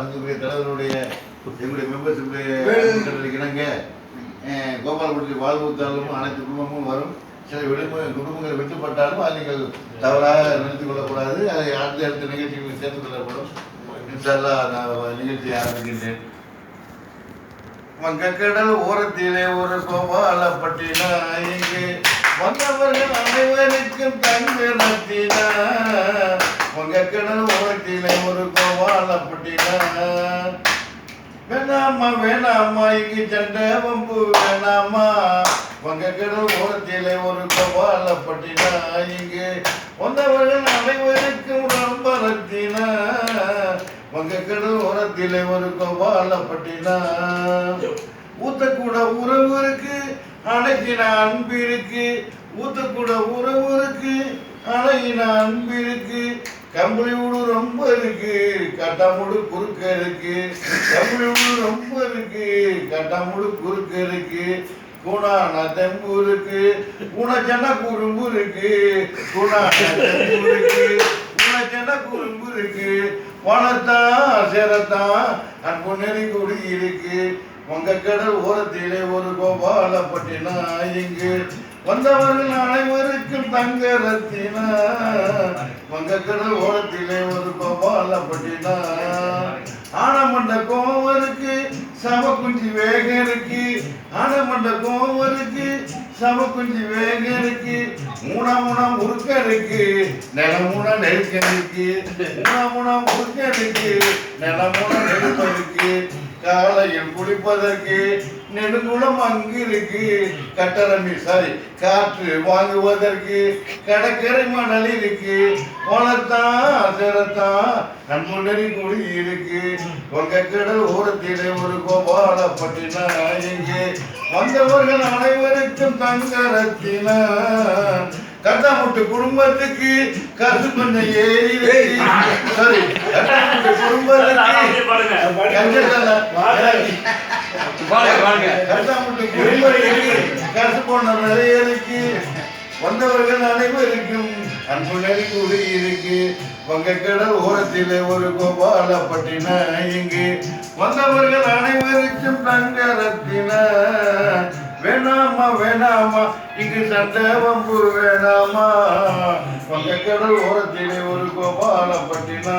அன்புக்குரிய தலைவருடைய எங்களுடைய இணங்க கோபாலபுரத்தில் வாழ்வுத்தாலும் அனைத்து குடும்பமும் வரும். சில விடுமுறை குடும்பங்கள் வெட்டுப்பட்டாலும் அதை நீங்கள் தவறாக நினைத்துக் கொள்ளக்கூடாது. அதை அடுத்த அடுத்த நிகழ்ச்சிகளில் சேர்த்துக் கொள்ளப்படும். இன்ஷால்லா நான் நிகழ்ச்சியை ஆரம்பிக்கின்றேன். வங்கக்கடல் ஓரத்திலே ஒரு கோபாலப்பட்டினா இங்கு வந்தவர்கள் அனைவருக்கும் தங்க நத்தினா வங்கக்கடல் கோபாலப்பட்டினா வேணாமா வேணாமா இங்கு சண்டை வம்பு வேணாமா வங்கக்கடல் ஓரத்திலே ஒரு கோபாலப்பட்டினா இங்கு வந்தவர்கள் அனைவருக்கும் ரொம்ப ரத்தினா வங்கக்கடல் ஓரத்திலே ஒரு கோபாலப்பட்டினா ஊத்தக்கூட உறவு இருக்கு அணைக்கின அன்பு இருக்கு. ஊத்தக்கூட உறவு இருக்கு அணையின அன்பு இருக்கு. கம்பளி வீடு ரொம்ப இருக்கு கட்டாமுடு குறுக்க இருக்கு. கம்பளி வீடு ரொம்ப இருக்கு கட்டாமுடு குறுக்க இருக்கு. குணான தெம்பு இருக்கு குணச்சன குறும்பு இருக்கு. குணான தெம்பு இருக்கு குணச்சன குறும்பு இருக்கு. பணத்தான் சேரத்தான் அன்பு நெறி குடி இருக்கு. உங்க கடல் ஓரத்திலே ஒரு கோபாலப்பட்டினா இங்கு. வந்தவர்கள் அனைவருக்கும் தங்க ரத்தினா உங்க ஓரத்திலே ஒரு கோபாலப்பட்டினா. ஆனமண்ட கோவருக்கு சமக்குஞ்சி வேகருக்கு. குஞ்சு வேகம் இருக்கு ஆனமண்ட கோவருக்கு சமக்குஞ்சி வேகருக்கு. குஞ்சு வேகம் இருக்கு மூணா மூணா முறுக்க இருக்கு நில மூணா நெருக்க இருக்கு மூணா மூணா முறுக்க இருக்கு நில காலையில் குளிப்பதற்கு நெடுங்குளம் அங்கிருக்கு. கட்டரமி சாரி காற்று வாங்குவதற்கு கடற்கரை மணல் இருக்கு வளத்தான் சிறத்தான் நன்முன்னறி குடி இருக்கு உங்க கடல் ஓரத்திலே ஒரு கோபாலப்பட்டினா இங்கே. வந்தவர்கள் அனைவருக்கும் தங்க கட்டாமுட்டு குடும்பத்துக்கு காசு கொஞ்சம் ஏறி. சாரி கட்டாமுட்டு குடும்பத்துக்கு குடிமறை இருக்கு, கருத்து போன நிறைய இருக்கு வந்தவர்கள் அனைவருக்கும் அன்பு நெறி கூடி இருக்கு. வங்க கடல் ஓரத்திலே ஒரு கோபாலப்பட்டின இங்கு. வந்தவர்கள் அனைவருக்கும் தங்க ரத்தின வேணாமா வேணாமா இங்கு சண்டை வம்பு வேணாமா வங்க கடல் ஓரத்திலே ஒரு கோபாலப்பட்டினா